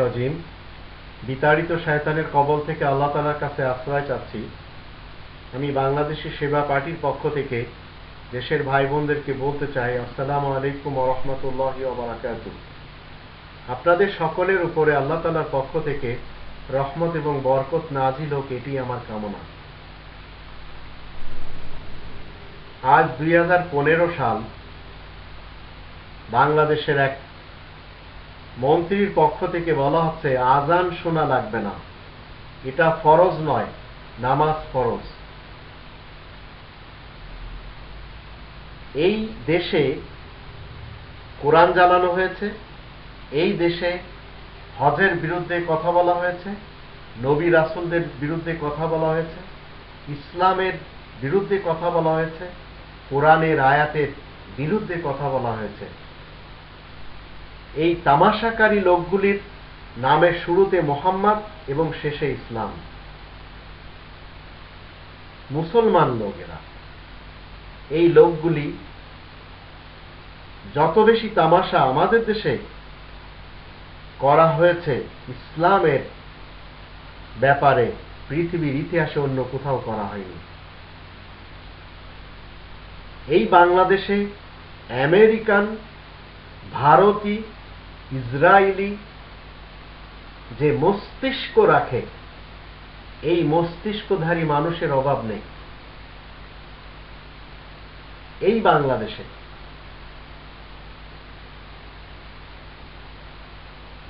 রজিম। বিতাড়িত শয়তানের কবল থেকে আল্লাহ তালার কাছে আশ্রয় চাচ্ছি। আমি বাংলাদেশি সেবা পার্টির পক্ষ থেকে দেশের ভাই বোনদেরকে বলতে চাই, আসসালামু আলাইকুম রহমতুল্লাহ বারাকাতু আপনাদের সকলের উপরে আল্লাহ তালার পক্ষ থেকে রহমত এবং বরকত নাজিল হোক, এটি আমার কামনা। আজ দুই হাজার পনেরো সাল বাংলাদেশের এক মন্ত্রীর পক্ষ থেকে বলা হচ্ছে, আজান শোনা লাগবে না। এটা ফরজ নয়, নামাজ ফরজ। এই দেশে কোরআন জ্বালানো হয়েছে, এই দেশে হজের বিরুদ্ধে কথা বলা হয়েছে, নবী রাসুলদের বিরুদ্ধে কথা বলা হয়েছে, ইসলামের বিরুদ্ধে কথা বলা হয়েছে, কোরআনের আয়াতের বিরুদ্ধে কথা বলা হয়েছে। এই তামাশাকারী লোকগুলির নামের শুরুতে মোহাম্মদ এবং শেষে ইসলাম। মুসলমান লোকেরা, এই লোকগুলি যত বেশি তামাশা আমাদের দেশে করা হয়েছে, ইসলামের ব্যাপারে পৃথিবীর ইতিহাসে অন্য কোথাও করা হয়নি। এই বাংলাদেশে আমেরিকান, ভারতী ইসরায়েলি যে মস্তিষ্ক রাখে, এই মস্তিষ্কধারী মানুষের অভাব নেই। এই বাংলাদেশে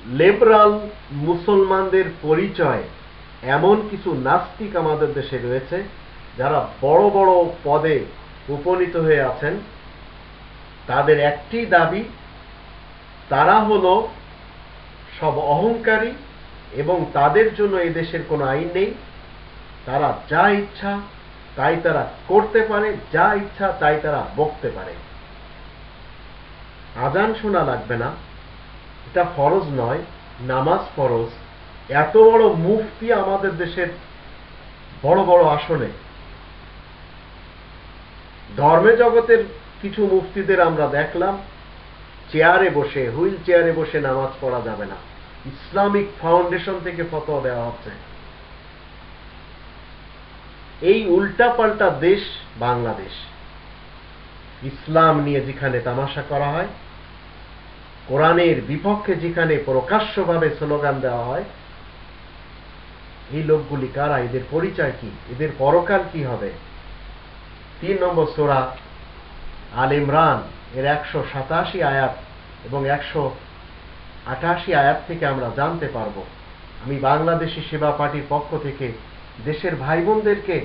লেবরাল মুসলমানদের পরিচয় এমন কিছু নাস্তিক আমাদের দেশে রয়েছে, যারা বড় বড় পদে উপনীত হয়ে আছেন। তাদের একটি দাবি তারা হলো সব অহংকারী এবং তাদের জন্য এই দেশের কোনো আইন নেই। তারা যা ইচ্ছা তাই তারা করতে পারে, যা ইচ্ছা তাই তারা বকতে পারে। আজান শোনা লাগবে না। এটা ফরজ নয়, নামাজ ফরজ। এত বড় মুফতি আমাদের দেশের বড় বড় আসনে। ধর্মে জগতের কিছু মুফতিদের আমরা দেখলাম চেয়ারে বসে, হুইল চেয়ারে বসে নামাজ পড়া যাবে না। ইসলামিক ফাউন্ডেশন থেকে ফতোয়া দেওয়া হচ্ছে। এই উল্টাপাল্টা দেশ বাংলাদেশ। ইসলাম নিয়ে যেখানে তামাশা করা হয়, কোরআনের বিপক্ষে যেখানে প্রকাশ্যভাবে স্লোগান দেওয়া হয়, এই লোকগুলি কারা? এদের পরিচয় কি? এদের পরকাল কি হবে? তিন নম্বর সোরা আল ইমরান। এর একশো সাতাশি আয়াত এবং একশো আটাশি আয়াত থেকে আমরা জানতে পারব। আমি বাংলাদেশি সেবা পার্টির পক্ষ থেকে দেশের ভাই বোনদেরকে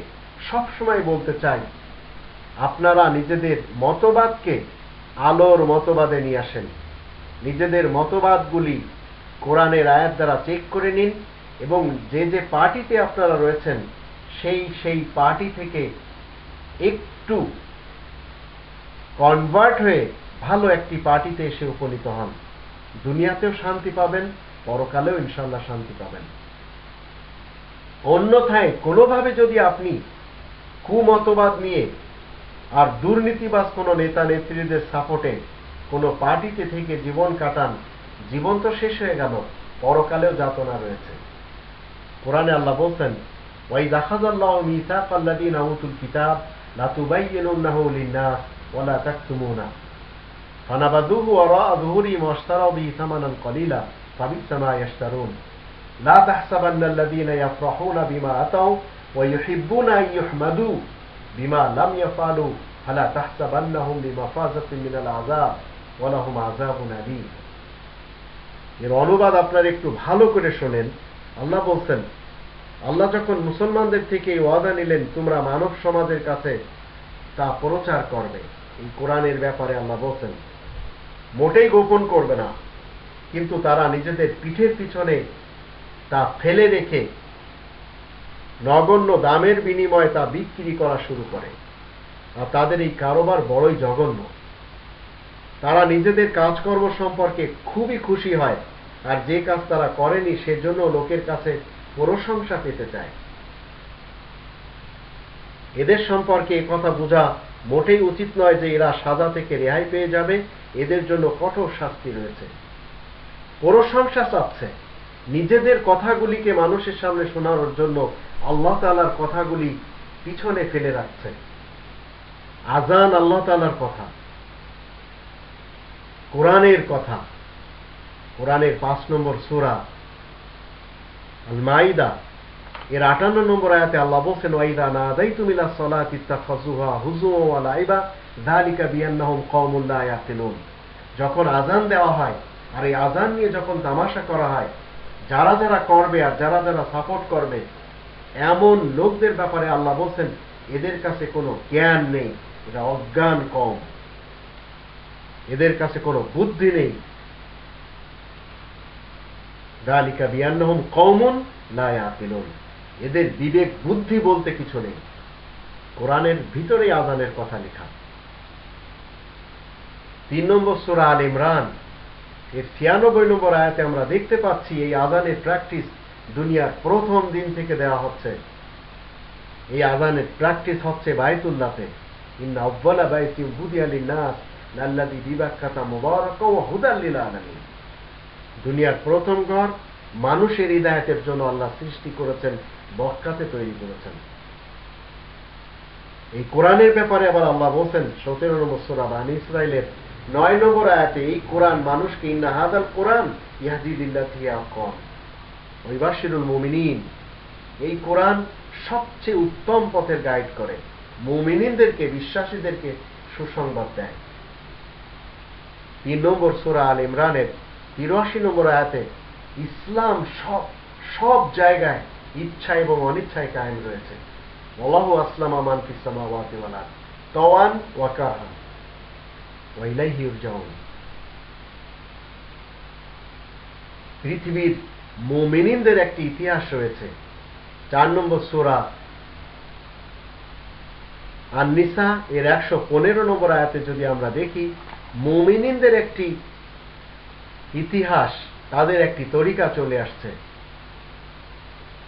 সবসময় বলতে চাই, আপনারা নিজেদের মতবাদকে আলোর মতবাদে নিয়ে আসেন। নিজেদের মতবাদগুলি কোরআনের আয়াত দ্বারা চেক করে নিন এবং যে যে পার্টিতে আপনারা রয়েছেন, সেই সেই পার্টি থেকে একটু কনভার্ট হয়ে ভালো একটি পার্টিতে এসে উপনীত হন। দুনিয়াতেও শান্তি পাবেন, পরকালেও ইনশাল্লাহ শান্তি পাবেন। অন্যথায় কোনোভাবে যদি আপনি কুমতবাদ নিয়ে আর দুর্নীতিবাজ কোনো নেতা নেত্রীদের সাপোর্টে কোনো পার্টিতে থেকে জীবন কাটান, জীবন তো শেষ হয়ে গেল, পরকালেও যাতনা রয়েছে। কোরআনে আল্লাহ বলছেন ওয়াই দাখাজাল্লাহ মিসাক আল্লাদিন আউতুল কিতাব, লাতুবাইয়িনুন্নাহু লিন-নাস। ফানাবাদুহু ওয়ারা'a যুহুরিহিম ওয়াশতারাউ বিহি সামানান কলিলা ফাবি'সা মা ইয়াশতারুন লা তাহসাবান্না আল্লাযীনা ইয়াফরাহুনা বিমা আতাউ ওয়া ইউহিব্বুনা আন ইউহমাদু বিমা লাম ইয়াফআলু ফালা তাহসাবান্নাহুম বিমাফাযাতিন মিনাল আযাব ওয়া লাহুম আযাবুন আলীম এর অনুবাদ আপনারা একটু ভালো করে শোনেন। আল্লাহ বলছেন, আল্লাহ যখন মুসলমানদের থেকে ওয়াদা নিলেন, তোমরা মানব সমাজের কাছে তা প্রচার করবে। কোরআনের ব্যাপারে আল্লাহ বলছেন, মোটেই গোপন করবে না, কিন্তু তারা নিজেদের পিঠের পিছনে তা ফেলে রেখে নগণ্য দামের বিনিময়ে তা বিক্রি করা শুরু করে। আর তাদের এই কারোবার বড়ই জঘন্য। তারা নিজেদের কাজকর্ম সম্পর্কে খুবই খুশি হয়, আর যে কাজ তারা করেনি সেজন্য লোকের কাছে প্রশংসা পেতে চায়। এদের সম্পর্কে কথা বোঝা মোটেই উচিত নয় যে এরা সাজা থেকে রেহাই পেয়ে যাবে, এদের জন্য কঠোর শাস্তি রয়েছে। প্রশংসা চাচ্ছে। নিজেদের কথাগুলিকে মানুষের সামনে শোনানোর জন্য আল্লাহ তালার কথাগুলি পিছনে ফেলে রাখছে। আজান আল্লাহ তালার কথা। কোরআনের কথা। কোরআনের পাঁচ নম্বর সুরা আল মাইদা এর আটান্ন নম্বর আয়াতে আল্লাহ বলছেন ওয়াইদা না দাই তুমিলা সলাত ইত্তাখাজুহা হুজু ওয়া লাইবা, যালিকা বিয়ান্নাহুম কওমুন লা ইয়াকিলুন যখন আজান দেওয়া হয়, আর এই আজান নিয়ে যখন তামাশা করা হয়, যারা যারা করবে আর যারা যারা সাপোর্ট করবে, এমন লোকদের ব্যাপারে আল্লাহ বলছেন, এদের কাছে কোনো জ্ঞান নেই, এরা অজ্ঞান কম এদের কাছে কোনো বুদ্ধি নেই। দালিকা বিয়ান্নহম কৌমন না ইয়াকিলুন এদের বিবেক, বুদ্ধি বলতে কিছু নেই। কোরআনের ভিতরেই আজানের কথা লেখা। তিন নম্বর সুরা আল ইমরান, এর ছিয়ানব্বই নম্বর আয়াতে আমরা দেখতে পাচ্ছি এই আজানের প্র্যাকটিস দুনিয়ার প্রথম দিন থেকে দেওয়া হচ্ছে। এই আজানের প্র্যাকটিস হচ্ছে বায়তুল্লাতে ইন্না বাইতি বুদি আলী নাস লাল্লাদি বিবাক্কাতা মুবারক ও হুদাল্লিল আলামিন। দুনিয়ার প্রথম ঘর মানুষের হৃদায়তের জন্য আল্লাহ সৃষ্টি করেছেন বক্কাতে তৈরি করেছেন। এই কোরআনের ব্যাপারে আবার আল্লাহ বলছেন, সতেরো নম্বর সুরা বানি ইসরায়েলের নয় নম্বর আয়াতে এই কোরআন মানুষকে, ইন্না হাদাল কোরআন ইহাদিল্লাহ থিয়া কম ঐবাসিরুল মুমিনিন। এই কোরআন সবচেয়ে উত্তম পথের গাইড করে। মুমিনিনদেরকে, বিশ্বাসীদেরকে সুসংবাদ দেয়। তিন নম্বর সোরা আল ইমরানের তিরাশি নম্বর আয়াতে ইসলাম সব সব জায়গায় ইচ্ছা এবং অনিচ্ছায় কায়েম রয়েছে। ওয়াল্লাহু আসলাম আমান ফিসামাওয়াতি ওয়াল তওয়ান ওয়া কারহান ওয়া ইলাইহি ইরজাউন পৃথিবীর মুমিনিনদের একটি ইতিহাস রয়েছে। চার নম্বর সূরা আর নিসা এর একশো পনেরো নম্বর আয়াতে যদি আমরা দেখি, মুমিনিনদের একটি ইতিহাস, তাদের একটি তরিকা চলে আসছে।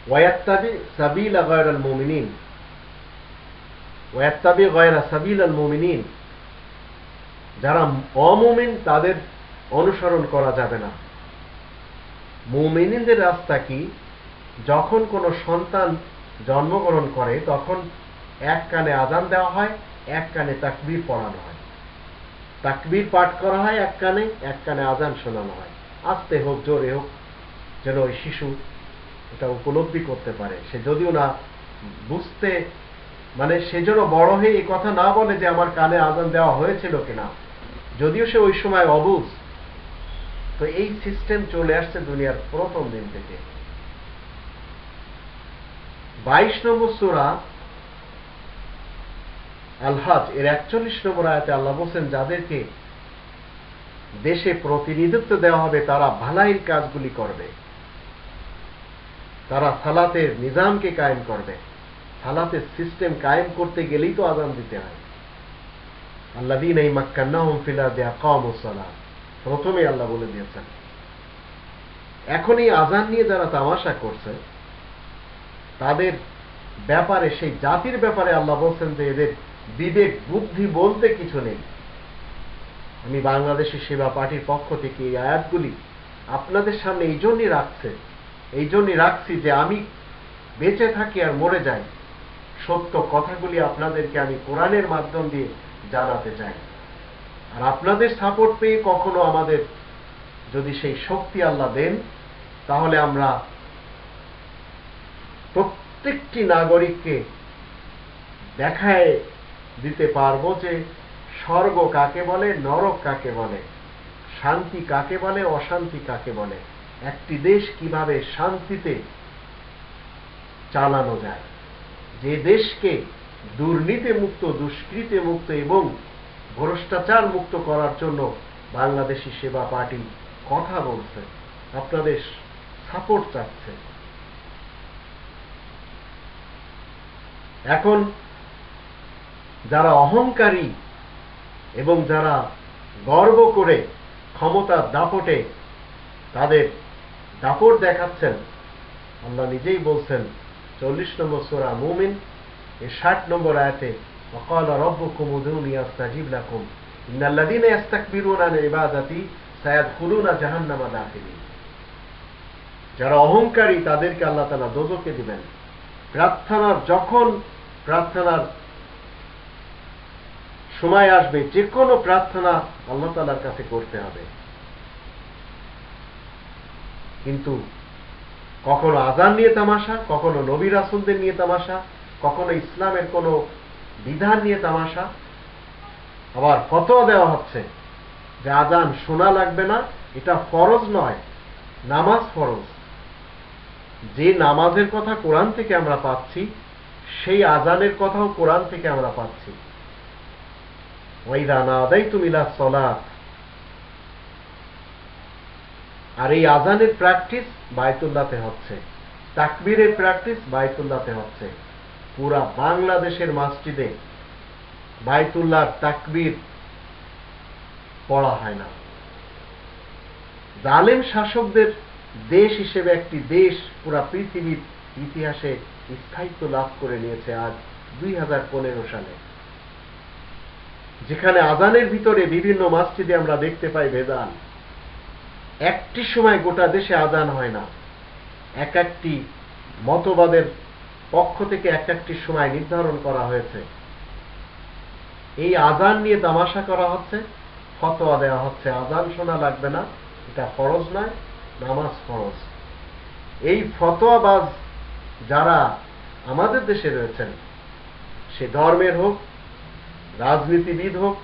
ওয়াত্তাবি সাবিল গয়রাল মুমিনিন ওয়াত্তাবি গয়রা সাবিল আল যারা অমুমিন, তাদের অনুসরণ করা যাবে না। মুমিনিনদের রাস্তা কি? যখন কোনো সন্তান জন্মগ্রহণ করে, তখন এক কানে আজান দেওয়া হয়, এক কানে তাকবির পড়ানো হয়। তাকবির পাঠ করা হয় এক কানে এক কানে আজান শোনানো হয়। আস্তে হোক, জোরে হোক, যেন ওই শিশু এটা উপলব্ধি করতে পারে। সে যদিও না বুঝতে মানে সে যেন বড় হয়ে এই কথা না বলে যে আমার কানে আজান দেওয়া হয়েছিল কিনা। যদিও সে ওই সময় অবুঝ। তো এই সিস্টেম চলে আসছে দুনিয়ার প্রথম দিন থেকে। বাইশ নম্বর সুরা আলহাজ, এর একচল্লিশ নম্বর আয়াতে আল্লাহ বলছেন, যাদেরকে দেশে প্রতিনিধিত্ব দেওয়া হবে, তারা ভালাইল কাজগুলি করবে। তারা সালাতের নিজামকে কায়েম করবে। সালাতের সিস্টেম কায়েম করতে গেলেই তো আজান দিতে হয়। আল্লাদিন এই মাক্কান্নাহম ফিলা দেয়া কম সালাম প্রথমে আল্লাহ বলে দিয়েছেন এখন এই আজান নিয়ে যারা তামাশা করছে, তাদের ব্যাপারে, সেই জাতির ব্যাপারে আল্লাহ বলছেন যে এদের বিবেক, বুদ্ধি বলতে কিছু নেই। আমি বাংলাদেশি সেবা পার্টির পক্ষ থেকে এই আয়াতগুলি আপনাদের সামনে এই জন্যই রাখছে এই জন্যই রাখছি যে আমি বেঁচে থাকি আর মরে যাই। সত্য কথাগুলি আপনাদেরকে আমি কোরআনের মাধ্যম দিয়ে জানাতে চাই। আর আপনাদের সাপোর্ট পেয়ে কখনো আমাদের যদি সেই শক্তি আল্লাহ দেন, তাহলে আমরা প্রত্যেকটি নাগরিককে দেখায় দিতে পারব যে স্বর্গ কাকে বলে, নরক কাকে বলে, শান্তি কাকে বলে, অশান্তি কাকে বলে। একটি দেশ কীভাবে শান্তিতে চালানো যায়? যে দেশকে দুর্নীতি মুক্ত, দুষ্কৃতি মুক্ত এবং ভ্রষ্টাচার মুক্ত করার জন্য বাংলাদেশি সেবা পার্টি কথা বলছে, আপনাদের সাপোর্ট চাচ্ছে। এখন যারা অহংকারী এবং যারা গর্ব করে ক্ষমতার দাপটে তাদের দাপট দেখাচ্ছেন আল্লাহ নিজেই বলছেন চল্লিশ নম্বর সোরা মুমিন এর ষাট নম্বর আয়াতে وقال ربكم ادعوني استجيب لكم ان الذين يستكبرون عن عبادتي سيدخلون جهنم داخلين যারা অহংকারী তাদেরকে আল্লাহ তালা দোজকে দিবেন প্রার্থনার যখন প্রার্থনার সময় আসবে যে কোনো প্রার্থনা আল্লাহ তালার কাছে করতে হবে কিন্তু কখনো আজান নিয়ে তামাশা, কখনো নবী রাসুলদের নিয়ে তামাশা, কখনো ইসলামের কোনো বিধান নিয়ে তামাশা। আবার ফতোয়া দেওয়া হচ্ছে যে আজান শোনা লাগবে না, এটা ফরজ নয়, নামাজ ফরজ। যে নামাজের কথা কোরআন থেকে আমরা পাচ্ছি, সেই আজানের কথাও কোরআন থেকে আমরা পাচ্ছি। ওইদা না আদাই তুমিলা সলাৎ আর এই আজানের প্র্যাকটিস বায়তুল্লাতে হচ্ছে। তাকবীরের প্র্যাকটিস বায়তুল্লাতে হচ্ছে। পুরা বাংলাদেশের মসজিদে বায়তুল্লাহ তাকবীর পড়া হয় না। জালেম শাসকদের দেশ হিসেবে একটি দেশ পুরা পৃথিবীর ইতিহাসে স্থায়িত্ব লাভ করে নিয়েছে আজ দুই হাজার পনেরো সালে। যেখানে আজানের ভিতরে বিভিন্ন মসজিদে আমরা দেখতে পাই ভেদান একটি সময় গোটা দেশে আজান হয় না। এক একটি মতবাদের পক্ষ থেকে এক একটি সময় নির্ধারণ করা হয়েছে। এই আজান নিয়ে তামাশা করা হচ্ছে, ফতোয়া দেওয়া হচ্ছে। আজান শোনা লাগবে না, এটা ফরজ নয়, নামাজ ফরজ। এই ফতোয়াবাজ যারা আমাদের দেশে রয়েছেন, সে ধর্মের হোক, রাজনীতিবিদ হোক,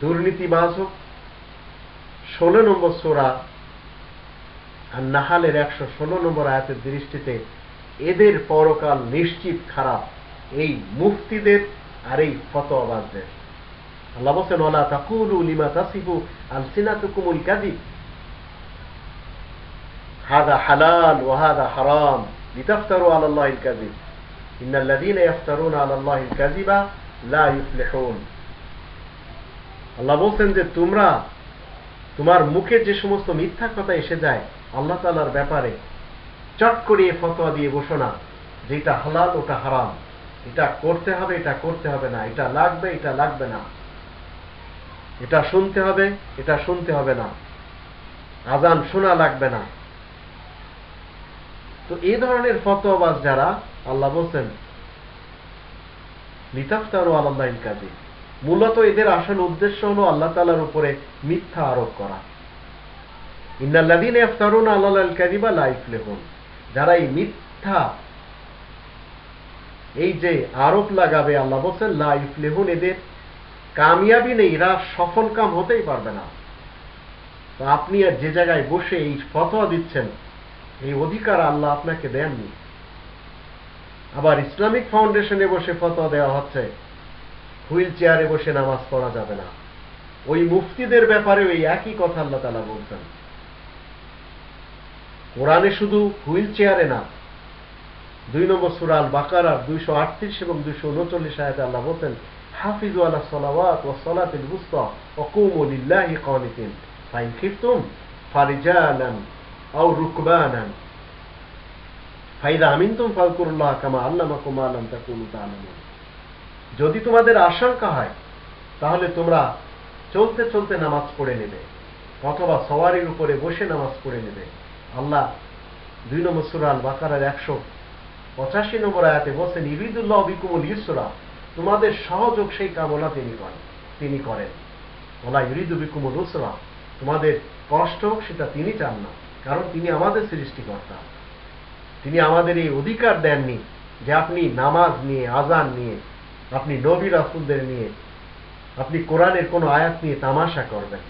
দুর্নীতিবাজ হোক, ষোলো নম্বর সোরা আর নাহালের একশো ষোলো নম্বর আয়াতের দৃষ্টিতে এদের পরকাল নিশ্চিত খারাপ, এই মুফতিদের আর এই ফতোয়াবাজদের। আল্লাহ বলছেন ওলা তাকুলু লিমা তাসিফু আলসিনাতুকুমুল কাযিব। হাদা হালাল হাদা হারাম লিতাফতারু আলা আলা লা আল্লাহ বলছেন যে, তোমরা তোমার মুখে যে সমস্ত মিথ্যা কথা এসে যায় আল্লাহ তালার ব্যাপারে চট করে ফতোয়া দিয়ে বসো না। যে এটা হালাল, ওটা হারাম। এটা করতে হবে, এটা করতে হবে না। এটা লাগবে এটা লাগবে না। এটা শুনতে হবে, এটা শুনতে হবে না। আজান শোনা লাগবে না। তো এই ধরনের ফতোয়াবাজ যারা, আল্লাহ বলছেন, লিতাফতারু আল্লাহ কাজী মূলত এদের আসল উদ্দেশ্য হলো আল্লাহ তালার উপরে মিথ্যা আরোপ করা। ইন্নাল্লাদিন ইফতারুন যারা এই মিথ্যা এই যে আরোপ লাগাবে, আল্লাহ এদের কামিয়াবি নেই, এরা সফল কাম হতেই পারবে না। তো আপনি আর যে জায়গায় বসে এই ফতোয়া দিচ্ছেন, এই অধিকার আল্লাহ আপনাকে দেননি। আবার ইসলামিক ফাউন্ডেশনে বসে ফতোয়া দেওয়া হচ্ছে, হুইল চেয়ারে বসে নামাজ পড়া যাবে না। ওই মুফতিদের ব্যাপারে ওই একই কথা আল্লাহ তালা বলছেন। কোরআনে শুধু হুইল চেয়ারে না, দুই নম্বর সুরাল বাকারার দুইশো আটত্রিশ এবং দুইশো উনচল্লিশ আয়াতে আল্লাহ বলছেন, হাফিজু আলা সলাওয়াত ও সলাতিল বুস্তা ও কুমুলিল্লাহি কানিতিন ফাইন খিফতুম ফারিজালান আও রুকবানান ফাইদা আমিনতুম ফালকুরুল্লাহ কামা আল্লামাকুম আলাম তাকুনু তাআলামুন। যদি তোমাদের আশঙ্কা হয়, তাহলে তোমরা চলতে চলতে নামাজ পড়ে নেবে, অথবা সওয়ারির উপরে বসে নামাজ পড়ে নেবে। আল্লাহ দুই নম্বর সুরাল বাকারার একশো পঁচাশি নম্বর আয়াতে বলছেন ইরিদুল্লাহ বিকুমুল ইসরা তোমাদের সহযোগ সেই কামনা তিনি করেন তিনি করেন। ওলা ইরিদু বিকুমুল উসরা তোমাদের কষ্ট হোক, সেটা তিনি চান না, কারণ তিনি আমাদের সৃষ্টিকর্তা। তিনি আমাদের এই অধিকার দেননি যে আপনি নামাজ নিয়ে আজান নিয়ে, আপনি নবী রাসুলদের নিয়ে, আপনি কোরআনের কোনো আয়াত নিয়ে তামাশা করবেন।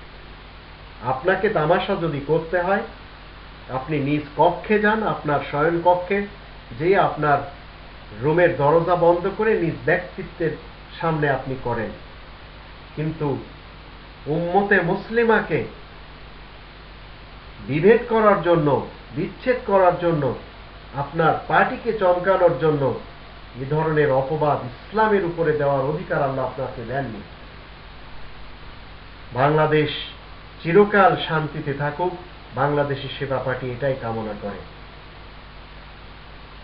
আপনাকে তামাশা যদি করতে হয় আপনি নিজ কক্ষে যান, আপনার শয়ন কক্ষে যে আপনার রুমের দরজা বন্ধ করে নিজ ব্যক্তিত্বের সামনে আপনি করেন। কিন্তু উম্মতে মুসলিমাকে বিভেদ করার জন্য, বিচ্ছেদ করার জন্য, আপনার পার্টিকে চমকানোর জন্য এ ধরনের অপবাদ ইসলামের উপরে দেওয়ার অধিকার আল্লাহ আপনাকে দেননি। বাংলাদেশ চিরকাল শান্তিতে থাকুক। বাংলাদেশের সেবা পার্টি এটাই কামনা করে।